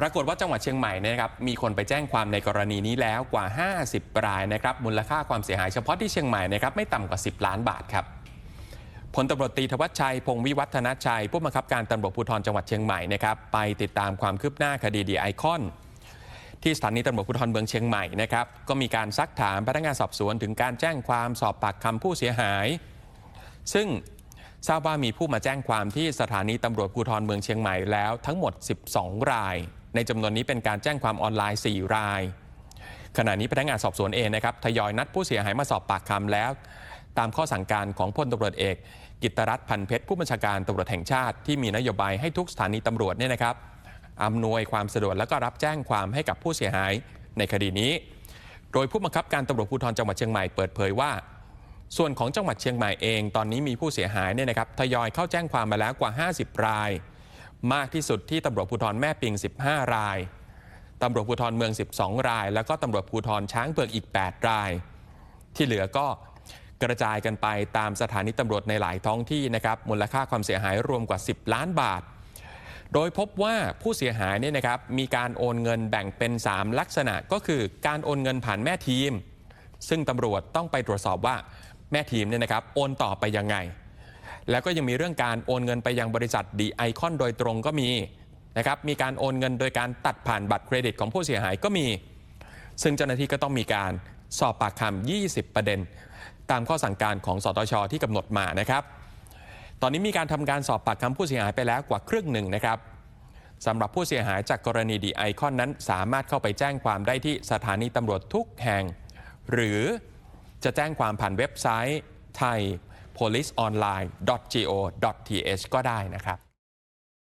ปรากฏว่าจังหวัดเชียงใหม่เนยนะครับมีคนไปแจ้งความในกรณีนี้แล้วกว่า 50 รายนะครับมูลค่าความเสียหายเฉพาะที่เชียงใหม่นะครับไม่ต่ำกว่า 10 ล้านบาทครับพลตำรวจตรีธวัชชัย พงวิวัฒนชัย ผู้บังคับการตำรวจภูธรจังหวัดเชียงใหม่นะครับไปติดตามความคืบหน้าคดีดีไอคอน ที่สถานีตำรวจภูธรเมืองเชียงใหม่นะครับก็มีการซักถามพนักงานสอบสวนถึงการแจ้งความสอบปากคำผู้เสียหาย ซึ่งทราบว่ามีผู้มาแจ้งความที่สถานีตำรวจภูธรเมืองเชียงใหม่แล้วทั้งหมด 12 ราย ในจำนวนนี้เป็นการแจ้งความออนไลน์ 4 ราย ขณะนี้พนักงานสอบสวนเองนะครับทยอยนัดผู้เสียหายมาสอบปากคำแล้ว ตามข้อสั่งการของพลตำรวจเอก กิตรัฐพันเพชรผู้บัญชาการตำรวจแห่งชาติที่มีนโยบายให้ทุกสถานีตำรวจเนี่ยนะครับอำนวยความสะดวกและก็รับแจ้งความให้กับผู้เสียหายในคดีนี้ โดยผู้บังคับการตำรวจภูธรจังหวัดเชียงใหม่เปิดเผยว่า ส่วนของจังหวัดเชียงใหม่เอง ตอนนี้มีผู้เสียหายเนี่ยนะครับทยอยเข้าแจ้งความมาแล้วกว่า 50 ราย มากที่สุดที่ตำรวจภูธรแม่ปิง 15 รายตำรวจภูธรเมือง 12 ราย แล้วก็ตำรวจภูธรช้างเผือกอีก 8 ราย ที่เหลือก็กระจายกันไปตามสถานีตำรวจในหลายท้องที่นะครับมูลค่าความเสียหายรวมกว่า 10 ล้านบาท โดยพบว่าผู้เสียหายเนี่ยนะครับมีการโอนเงินแบ่งเป็น 3 ลักษณะก็คือการโอนเงินผ่านแม่ทีม ซึ่งตำรวจต้องไปตรวจสอบว่าแม่ทีมเนี่ยนะครับโอนต่อไปยังไง แล้วก็ยังมีเรื่องการโอนเงินไปยังบริษัทดีไอคอนโดยตรงก็มีนะครับมีการโอนเงินโดยการตัดผ่านบัตรเครดิตของผู้เสียหายก็มี ซึ่งเจ้าหน้าที่ก็ต้องมีการสอบปากคำ 20 ประเด็น ตามข้อสั่งการของสตชที่กำหนดมานะครับ ตอนนี้มีการทำการสอบปากคำผู้เสียหายไปแล้วกว่าครึ่งหนึ่งนะครับสำหรับผู้เสียหายจากกรณีดีไอคอนนั้น สามารถเข้าไปแจ้งความได้ที่สถานีตำรวจทุกแห่ง หรือจะแจ้งความผ่านเว็บไซต์ไทย policeonline.go.th ก็ได้นะครับ